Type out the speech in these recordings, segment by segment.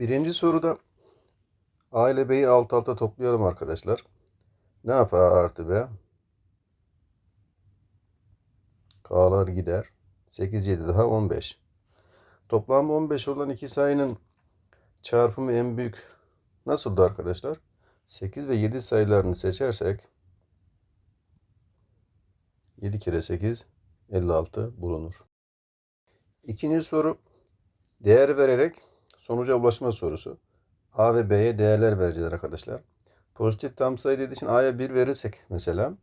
Birinci soruda A ile B'yi alt alta topluyorum arkadaşlar. Ne yapar A artı B? K'lar gider. 8, 7 daha 15. Toplam 15 olan iki sayının çarpımı en büyük nasıldı arkadaşlar? 8 ve 7 sayılarını seçersek 7 kere 8 56 bulunur. İkinci soru değer vererek sonuca ulaşma sorusu. A ve B'ye değerler vereceğiz arkadaşlar. Pozitif tam sayı dediği için A'ya 1 verirsek mesela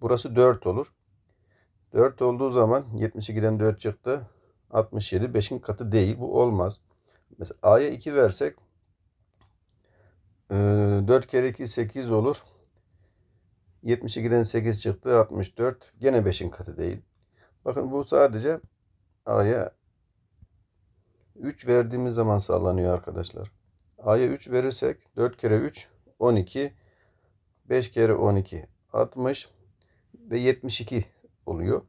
burası 4 olur. 4 olduğu zaman 72'den 4 çıktı. 67 5'in katı değil. Bu olmaz. Mesela A'ya 2 versek 4 kere 2 8 olur. 72'den 8 çıktı. 64. Gene 5'in katı değil. Bakın bu sadece A'ya 3 verdiğimiz zaman sağlanıyor arkadaşlar. A'ya 3 verirsek 4 kere 3 12 5 kere 12 60 ve 72 oluyor.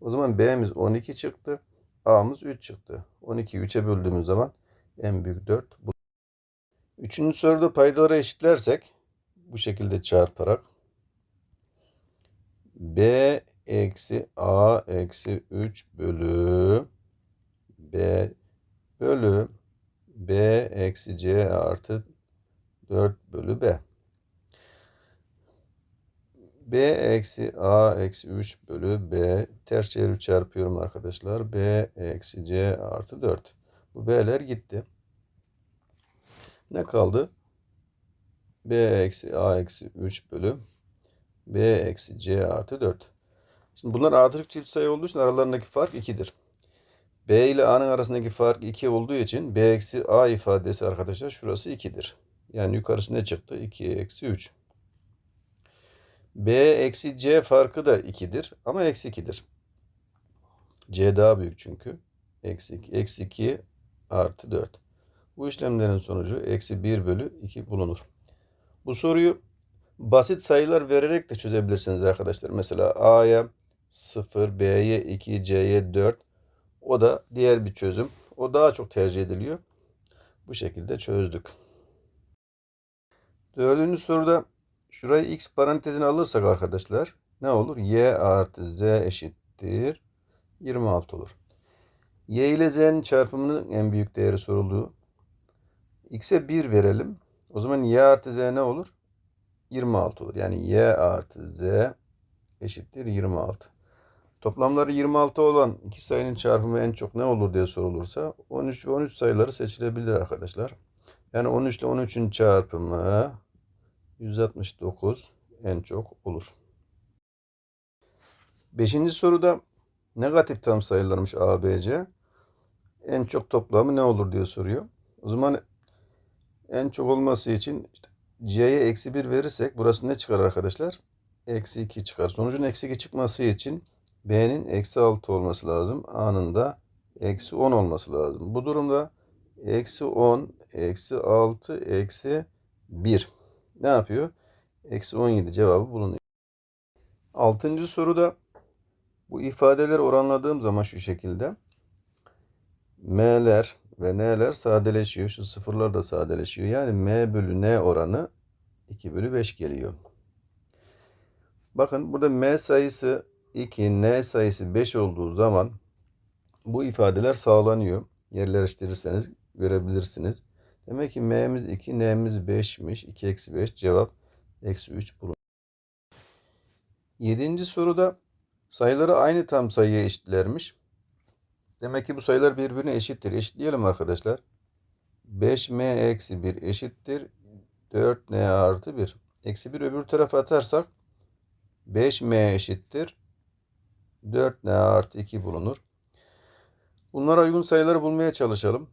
O zaman B'miz 12 çıktı. A'mız 3 çıktı. 12'yi 3'e böldüğümüz zaman en büyük 4 bu. Üçüncü soruda paydaları eşitlersek bu şekilde çarparak B eksi A eksi 3 bölü B bölü B eksi C artı 4 bölü B. B eksi A eksi 3 bölü B ters çevirip çarpıyorum arkadaşlar. B eksi C artı 4. Bu B'ler gitti. Ne kaldı? B eksi A eksi 3 bölü B eksi C artı 4. Şimdi bunlar ardışık çift sayı olduğu için aralarındaki fark 2'dir. B ile A'nın arasındaki fark 2 olduğu için B eksi A ifadesi arkadaşlar şurası 2'dir. Yani yukarısı ne çıktı? 2 eksi 3. B eksi C farkı da 2'dir ama eksi 2'dir. C daha büyük çünkü. Eksi 2, eksi 2 artı 4. Bu işlemlerin sonucu eksi 1 bölü 2 bulunur. Bu soruyu basit sayılar vererek de çözebilirsiniz arkadaşlar. Mesela A'ya 0, B'ye 2, C'ye 4. O da diğer bir çözüm. O daha çok tercih ediliyor. Bu şekilde çözdük. Dördüncü soruda şurayı x parantezine alırsak arkadaşlar ne olur? y artı z eşittir 26 olur. y ile z'nin çarpımının en büyük değeri sorulduğu. x'e 1 verelim. O zaman y artı z ne olur? 26 olur. Yani y artı z eşittir 26. Toplamları 26 olan iki sayının çarpımı en çok ne olur diye sorulursa 13 ve 13 sayıları seçilebilir arkadaşlar. Yani 13 ile 13'ün çarpımı 169 en çok olur. Beşinci soruda negatif tam sayılarmış A, B, C. En çok toplamı ne olur diye soruyor. O zaman en çok olması için işte C'ye eksi 1 verirsek burası ne çıkar arkadaşlar? Eksi 2 çıkar. Sonucun eksi 2 çıkması için B'nin eksi 6 olması lazım. A'nın da eksi 10 olması lazım. Bu durumda eksi 10, eksi 6, eksi 1 ne yapıyor? Eksi 17 cevabı bulunuyor. Altıncı soruda bu ifadeleri oranladığım zaman şu şekilde m'ler ve n'ler sadeleşiyor. Şu sıfırlar da sadeleşiyor. Yani m bölü n oranı 2 bölü 5 geliyor. Bakın burada m sayısı 2, n sayısı 5 olduğu zaman bu ifadeler sağlanıyor. Yerleştirirseniz görebilirsiniz. Demek ki m'miz 2, n'miz 5'miş. 2 eksi 5 cevap eksi 3 bulun. Yedinci soruda sayıları aynı tam sayıya eşitlermiş. Demek ki bu sayılar birbirine eşittir. Eşitleyelim arkadaşlar. 5m eksi 1 eşittir. 4n artı 1. Eksi 1 öbür tarafa atarsak 5m eşittir. 4n artı 2 bulunur. Bunlara uygun sayıları bulmaya çalışalım.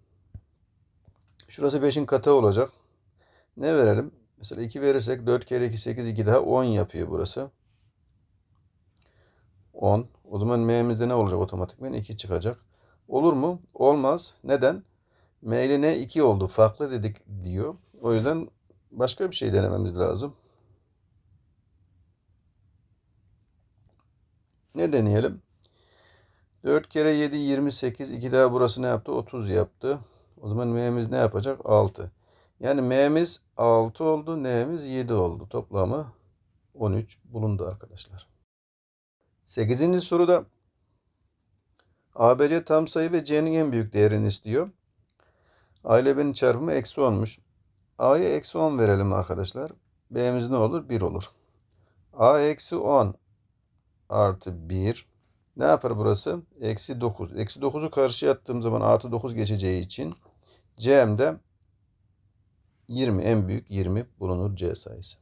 Şurası 5'in katı olacak. Ne verelim? Mesela 2 verirsek 4 kere 2 8 2 daha 10 yapıyor burası. 10. O zaman m'mizde ne olacak otomatikmen? 2 çıkacak. Olur mu? Olmaz. Neden? M ile ne 2 oldu. Farklı dedik diyor. O yüzden başka bir şey denememiz lazım. Ne deneyelim? 4 kere 7 28. 2 daha burası ne yaptı? 30 yaptı. O zaman m'miz ne yapacak? 6. Yani m'miz 6 oldu. n'miz 7 oldu. Toplamı 13 bulundu arkadaşlar. 8. soruda ABC tam sayı ve C'nin en büyük değerini istiyor. A ile B'nin çarpımı eksi 10'muş. A'ya eksi 10 verelim arkadaşlar. B'miz ne olur? 1 olur. A eksi 10 artı 1. Ne yapar burası? Eksi 9. Eksi 9'u karşıya attığım zaman artı 9 geçeceği için C'mde 20 en büyük 20 bulunur C sayısı.